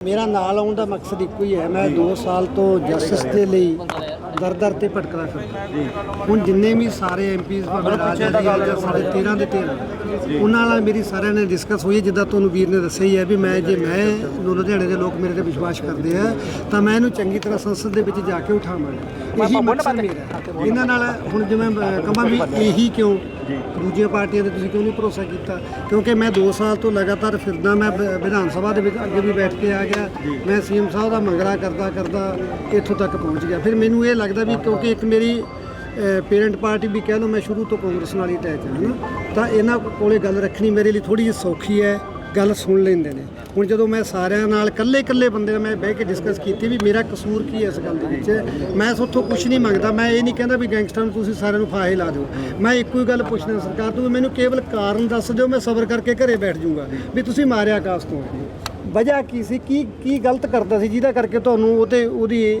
ਮੇਰਾ ਨਾਲ ਆਉਣ ਦਾ ਮਕਸਦ ਇੱਕੋ ਹੀ ਹੈ ਮੈਂ 2 ਸਾਲ ਤੋਂ ਜਸਟਿਸ ਦੇ ਲਈ ਦਰ ਦਰ ਤੇ ਭਟਕਦਾ ਫਿਰਦਾ। ਹੁਣ ਜਿੰਨੇ ਵੀ ਸਾਰੇ ਐਮਪੀਜ਼ ਭਾਵੇਂ ਰਾਜਾ ਜੀ ਜਾਂ ਸਾਰੇ 13 ਦੇ 13 ਉਹਨਾਂ ਨਾਲ ਮੇਰੀ ਸਾਰਿਆਂ ਨੇ ਡਿਸਕਸ ਹੋਈ ਹੈ, ਜਿੱਦਾਂ ਤੁਹਾਨੂੰ ਵੀਰ ਨੇ ਦੱਸਿਆ ਹੀ ਹੈ ਵੀ ਮੈਂ ਜੇ ਮੈਂ ਨੂੰ ਲੁਧਿਆਣੇ ਦੇ ਲੋਕ ਮੇਰੇ ਤੇ ਵਿਸ਼ਵਾਸ ਕਰਦੇ ਆ ਤਾਂ ਮੈਂ ਇਹਨੂੰ ਚੰਗੀ ਤਰ੍ਹਾਂ ਸੰਸਦ ਦੇ ਵਿੱਚ ਜਾ ਕੇ ਉਠਾਵਾਂਗਾ ਇਹੀ ਮਕਸਦ ਮੇਰਾ ਹੈ। ਇਹਨਾਂ ਨਾਲ ਹੁਣ ਜਿਵੇਂ ਕਹਾਂ ਵੀ ਇਹੀ ਕਿਉਂ? ਦੂਜੀਆਂ ਪਾਰਟੀਆਂ ਤੇ ਤੁਸੀਂ ਕਿਉਂ ਨਹੀਂ ਭਰੋਸਾ ਕੀਤਾ? ਕਿਉਂਕਿ ਮੈਂ 2 ਸਾਲ ਤੋਂ ਲਗਾਤਾਰ ਫਿਰਦਾ ਮੈਂ ਵਿਧਾਨ ਸਭਾ ਦੇ ਵਿੱਚ ਅੱਗੇ ਵੀ ਬੈਠ ਕੇ ਆ ਗਿਆ। ਮੈਂ ਸੀਐਮ ਸਾਹਿਬ ਦਾ ਮੰਗਲਾ ਕਰਦਾ ਕਰਦਾ ਇੱਥੋਂ ਤੱਕ ਪਹੁੰਚ ਗਿਆ। ਫਿਰ ਮੈਨੂੰ ਇਹ ਲੱਗਦਾ ਵੀ ਕਿਉਂਕਿ ਇੱਕ ਮੇਰੀ ਪੇਰੈਂਟ ਪਾਰਟੀ ਵੀ ਕਹਿ ਲਓ ਮੈਂ ਸ਼ੁਰੂ ਤੋਂ ਕਾਂਗਰਸ ਨਾਲ ਹੀ ਅਟੈਚ ਹਾਂ ਨਾ ਤਾਂ ਇਹਨਾਂ ਕੋਲੇ ਗੱਲ ਰੱਖਣੀ ਮੇਰੇ ਲਈ ਥੋੜੀ ਜਿਹੀ ਸੌਖੀ ਹੈ, ਗੱਲ ਸੁਣ ਲੈਂਦੇ ਨੇ। ਹੁਣ ਜਦੋਂ ਮੈਂ ਸਾਰਿਆਂ ਨਾਲ ਇਕੱਲੇ ਇਕੱਲੇ ਬੰਦੇ ਨਾਲ ਮੈਂ ਬਹਿ ਕੇ ਡਿਸਕਸ ਕੀਤੀ ਵੀ ਮੇਰਾ ਕਸੂਰ ਕੀ ਹੈ ਇਸ ਗੱਲ ਦੇ ਵਿੱਚ, ਮੈਂ ਉੱਥੋਂ ਕੁਝ ਨਹੀਂ ਮੰਗਦਾ, ਮੈਂ ਇਹ ਨਹੀਂ ਕਹਿੰਦਾ ਵੀ ਗੈਂਗਸਟਰ ਨੂੰ ਤੁਸੀਂ ਸਾਰਿਆਂ ਨੂੰ ਫਾਹੇ ਲਾ ਦਿਓ। ਮੈਂ ਇੱਕੋ ਹੀ ਗੱਲ ਪੁੱਛਣਾ ਸਰਕਾਰ ਤੋਂ ਮੈਨੂੰ ਕੇਵਲ ਕਾਰਨ ਦੱਸ ਦਿਓ, ਮੈਂ ਸਬਰ ਕਰਕੇ ਘਰੇ ਬੈਠ ਜਾਊਂਗਾ, ਵੀ ਤੁਸੀਂ ਮਾਰਿਆ ਕਾਸ ਤੋਂ। ਵਜ੍ਹਾ ਕੀ ਸੀ? ਕੀ ਕੀ ਗਲਤ ਕਰਦਾ ਸੀ? ਜਿਹਦਾ ਕਰਕੇ ਤੁਹਾਨੂੰ ਉਹ ਉਹਤੇ ਉਹਦੀ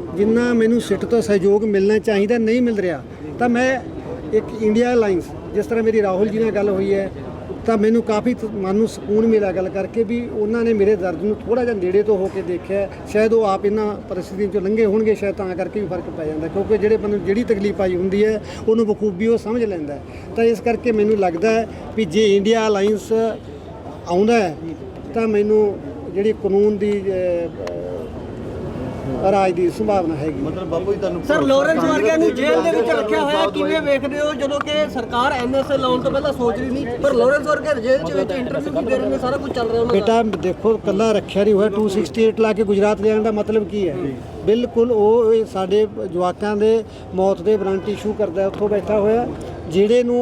ਜਿੰਨਾ ਮੈਨੂੰ ਸਿੱਟ ਤੋਂ ਸਹਿਯੋਗ ਮਿਲਣਾ ਚਾਹੀਦਾ, ਨਹੀਂ ਮਿਲ ਰਿਹਾ, ਤਾਂ ਮੈਂ ਇੱਕ ਇੰਡੀਆ ਅਲਾਈਅੰਸ ਜਿਸ ਤਰ੍ਹਾਂ ਮੇਰੀ ਰਾਹੁਲ ਜੀ ਨਾਲ ਗੱਲ ਹੋਈ ਹੈ, ਤਾਂ ਮੈਨੂੰ ਕਾਫੀ ਤ- ਮਨ ਨੂੰ ਸਕੂਨ ਮਿਲਿਆ ਗੱਲ ਕਰਕੇ ਵੀ ਉਹਨਾਂ ਨੇ ਮੇਰੇ ਦਰਦ ਨੂੰ ਥੋੜਾ ਜਿਹਾ ਨੇੜੇ ਤੋਂ ਹੋ ਕੇ ਦੇਖਿਆ ਸ਼ਾਇਦ ਉਹ ਆਪ ਇਹਨਾਂ ਪਰਿਸਥਿਤੀਆਂ ਚੋਂ ਲੰਘੇ ਹੋਣਗੇ, ਸ਼ਾਇਦ ਤਾਂ ਕਰਕੇ ਵੀ ਫ਼ਰਕ ਪੈ ਜਾਂਦਾ, ਕਿਉਂਕਿ ਜਿਹੜੇ ਬੰਦੇ ਨੂੰ ਜਿਹੜੀ ਤਕਲੀਫ ਆਈ ਹੁੰਦੀ ਹੈ, ਉਹਨੂੰ ਬਖੂਬੀ ਉਹ ਸਮਝ ਲੈਂਦਾ ਤਾਂ ਇਸ ਕਰਕੇ ਮੈਨੂੰ ਲੱਗਦਾ ਹੈ ਵੀ ਜੇ ਇੰਡੀਆ ਅਲਾਈਅੰਸ ਆਉਂਦਾ ਤਾਂ ਮੈਨੂੰ ਜਿਹੜੀ ਕਾਨੂੰਨ ਦੀ ਰਾਜ ਦੀ ਸੰਭਾਵਨਾ ਹੈਗੀ। ਮਤਲਬ ਬਾਪੂ ਜੀ ਤੁਹਾਨੂੰ ਸਰ ਲੋਰੈਂਸ ਵਰਗਿਆਂ ਨੂੰ ਜੇਲ੍ਹ ਦੇ ਵਿੱਚ ਰੱਖਿਆ ਹੋਇਆ ਕਿਵੇਂ ਵੇਖਦੇ ਹੋ? ਜਦੋਂ ਕਿ ਸਰਕਾਰ ਐਨਐਸਏ ਲਾਉਣ ਤੋਂ ਪਹਿਲਾਂ ਸੋਚ ਰਹੀ ਨਹੀਂ ਪਰ ਲੋਰੈਂਸ ਵਰਗੇ ਜੇਲ੍ਹ ਚ ਵਿੱਚ ਇੰਟਰਵਿਊ ਵੀ ਦੇ ਰਹੇ ਨੇ ਸਾਰਾ ਕੁਝ ਚੱਲ ਰਿਹਾ ਉਹਨਾਂ ਦਾ। ਬੇਟਾ ਦੇਖੋ ਕੱਲਾ ਰੱਖਿਆ ਨਹੀਂ ਹੋਇਆ 268 ਲਾ ਕੇ ਗੁਜਰਾਤ ਲਿਆਉਣ ਦਾ ਮਤਲਬ ਕੀ ਹੈ? ਬਿਲਕੁਲ ਉਹ ਸਾਡੇ ਜਵਾਕਾਂ ਦੇ ਮੌਤ ਦੇ ਵਾਰੰਟ ਇਸ਼ੂ ਕਰਦਾ ਉੱਥੋਂ ਬੈਠਾ ਹੋਇਆ ਜਿਹੜੇ ਨੂੰ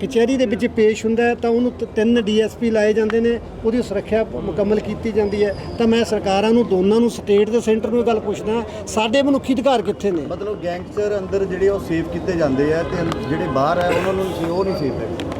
ਕਚਹਿਰੀ ਦੇ ਵਿੱਚ ਪੇਸ਼ ਹੁੰਦਾ ਤਾਂ ਉਹਨੂੰ ਤ- ਤਿੰਨ ਡੀਐਸਪੀ ਲਾਏ ਜਾਂਦੇ ਨੇ, ਉਹਦੀ ਸੁਰੱਖਿਆ ਮੁਕੰਮਲ ਕੀਤੀ ਜਾਂਦੀ ਹੈ। ਤਾਂ ਮੈਂ ਸਰਕਾਰਾਂ ਨੂੰ, ਦੋਨਾਂ ਨੂੰ, ਸਟੇਟ ਤੇ ਸੈਂਟਰ ਨੂੰ ਇਹ ਗੱਲ ਪੁੱਛਦਾ ਸਾਡੇ ਮਨੁੱਖੀ ਅਧਿਕਾਰ ਕਿੱਥੇ ਨੇ? ਮਤਲਬ ਗੈਂਗਸਟਰ ਅੰਦਰ ਜਿਹੜੇ ਉਹ ਸੇਫ ਕੀਤੇ ਜਾਂਦੇ ਆ, ਤੇ ਜਿਹੜੇ ਬਾਹਰ ਆ, ਉਹਨਾਂ ਨੂੰ ਸੀ, ਉਹ ਨਹੀਂ ਸੇਫ ਹੈ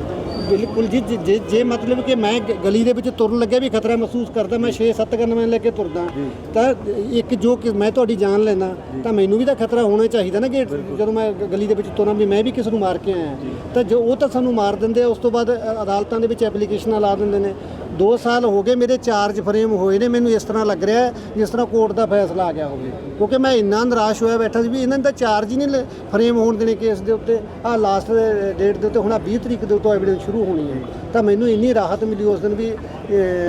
ਬਿਲਕੁਲ ਜੀ ਜੇ- ਜੇ ਜੇ ਮਤਲਬ ਕਿ ਮੈਂ ਗ- ਗਲੀ ਦੇ ਵਿੱਚ ਤੁਰਨ ਲੱਗਿਆ ਵੀ ਖਤਰਾ ਮਹਿਸੂਸ ਕਰਦਾ ਮੈਂ 6-7 ਗਨਮੈਨ ਲੈ ਕੇ ਤੁਰਦਾ ਤਾਂ ਇੱਕ ਜੋ ਕਿ ਮੈਂ ਤੁਹਾਡੀ ਜਾਨ ਲੈਣਾ ਤਾਂ ਮੈਨੂੰ ਵੀ ਤਾਂ ਖਤਰਾ ਹੋਣਾ ਚਾਹੀਦਾ ਨਾ ਕਿ ਜਦੋਂ ਮੈਂ ਗ- ਗਲੀ ਦੇ ਵਿੱਚ ਤੁਰਾਂ ਵੀ ਮੈਂ ਵੀ ਕਿਸ ਨੂੰ ਮਾਰ ਕੇ ਆਇਆ। ਤਾਂ ਜੋ ਉਹ ਤਾਂ ਸਾਨੂੰ ਮਾਰ ਦਿੰਦੇ ਆ ਉਸ ਤੋਂ ਬਾਅਦ ਅ- ਅਦਾਲਤਾਂ ਦੇ ਵਿੱਚ ਐਪਲੀਕੇਸ਼ਨਾਂ ਲਾ ਦਿੰਦੇ ਨੇ। 2 ਸਾਲ ਹੋ ਗਏ ਮੇਰੇ ਚਾਰਜ ਫਰੇਮ ਹੋਏ ਨੇ ਮੈਨੂੰ ਇਸ ਤਰ੍ਹਾਂ ਲੱਗ ਰਿਹਾ ਜਿਸ ਤਰ੍ਹਾਂ ਕੋਰਟ ਦਾ ਫੈਸਲਾ ਆ ਗਿਆ ਹੋਵੇ। ਕਿਉਂਕਿ ਮੈਂ ਇੰਨਾ ਨਿਰਾਸ਼ ਹੋਇਆ ਬੈਠਾ ਸੀ ਵੀ ਇਹਨਾਂ ਨੇ ਤਾਂ ਚਾਰਜ ਹੀ ਨਹੀਂ ਫਰੇਮ ਹੋਣ ਦੇਣੇ ਕੇਸ ਦੇ ਉੱਤੇ। ਆ ਲਾਸਟ ਡੇਟ ਦੇ ਉੱਤੇ ਹੁਣ ਆਹ 20 ਤਰੀਕ ਦੇ ਉੱਤੇ ਐਵੀਡੈਂਸ ਸ਼ੁਰੂ ਹੋਣੀ ਹੈ। ਤਾਂ ਮੈਨੂੰ ਇੰਨੀ ਰਾਹਤ ਮਿਲੀ ਉਸ ਦਿਨ ਵੀ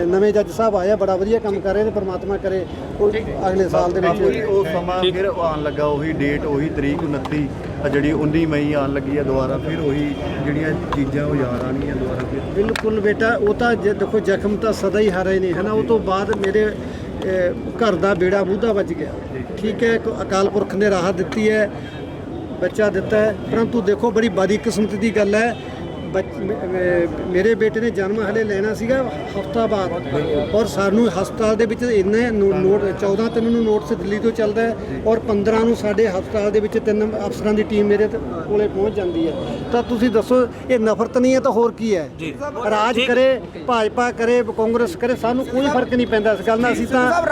ਨਵੇਂ ਜੱਜ ਸਾਹਿਬ ਆਇਆ ਬੜਾ ਵਧੀਆ ਕੰਮ ਕਰ ਰਹੇ ਨੇ ਪਰਮਾਤਮਾ ਕਰੇ। ਅਗਲੇ ਸਾਲ ਦੇ ਵਿੱਚ ਉਹ ਸਮਾਂ ਫਿਰ ਆਉਣ ਲੱਗਾ ਉਹੀ ਡੇਟ ਉਹੀ ਤਰੀਕ 29 ਆ ਜਿਹੜੀ 19 ਮਈ ਆਉਣ ਲੱਗੀ ਆ ਦੁਬਾਰਾ, ਫਿਰ ਉਹੀ ਜਿਹੜੀਆਂ ਚੀਜ਼ਾਂ ਉਹ ਯਾਦ ਆਣਗੀਆਂ ਦੁਬਾਰਾ ਫਿਰ। ਬਿਲਕੁਲ ਬੇਟਾ, ਉਹ ਤਾਂ ਜੇ ਦੇਖੋ ਜ਼ਖਮ ਤਾਂ ਸਦਾ ਹੀ ਹਰੇ ਨੇ, ਹਨਾ? ਉਹ ਤੋਂ ਬਾਅਦ ਮੇਰੇ ਘਰ ਦਾ ਬੇੜਾ ਬੂਧਾ ਵੱਜ ਗਿਆ। ਠੀਕ ਹੈ, ਇੱਕ ਅਕਾਲ ਪੁਰਖ ਨੇ ਰਾਹਤ ਦਿੱਤੀ ਹੈ, ਬੱਚਾ ਦਿੱਤਾ ਹੈ, ਪਰੰਤੂ ਦੇਖੋ ਬੜੀ ਬਾਦੀ ਕਿਸਮਤ ਦੀ ਗੱਲ ਹੈ ਮੇਰੇ ਬੇਟੇ ਨੇ ਜਨਮ ਹਲੇ ਲੈਣਾ ਸੀਗਾ ਹਫਤਾ ਬਾਅਦ। ਔਰ ਸਾਨੂੰ ਹਸਪਤਾਲ ਦੇ ਵਿੱਚ ਇੰਨੇ ਨੋ- ਨੋਟ 14 ਤਿੰਨ ਨੂੰ ਨੋਟਿਸ ਦਿੱਲੀ ਤੋਂ ਚੱਲਦਾ ਔਰ 15 ਨੂੰ ਸਾਡੇ ਹਸਪਤਾਲ ਦੇ ਵਿੱਚ ਤਿੰਨ ਅਫਸਰਾਂ ਦੀ ਟੀਮ ਮੇਰੇ ਕੋਲੇ ਪਹੁੰਚ ਜਾਂਦੀ ਹੈ। ਤਾਂ ਤੁਸੀਂ ਦੱਸੋ ਇਹ ਨਫ਼ਰਤ ਨਹੀਂ ਹੈ ਤਾਂ ਹੋਰ ਕੀ ਹੈ? ਰਾਜ ਕਰੇ ਭਾਜਪਾ ਕਰੇ ਕਾਂਗਰਸ ਕਰੇ ਸਾਨੂੰ ਕੋਈ ਫ਼ਰਕ ਨਹੀਂ ਪੈਂਦਾ। ਇਸ ਗੱਲ ਨਾਲ ਅਸੀਂ ਤਾਂ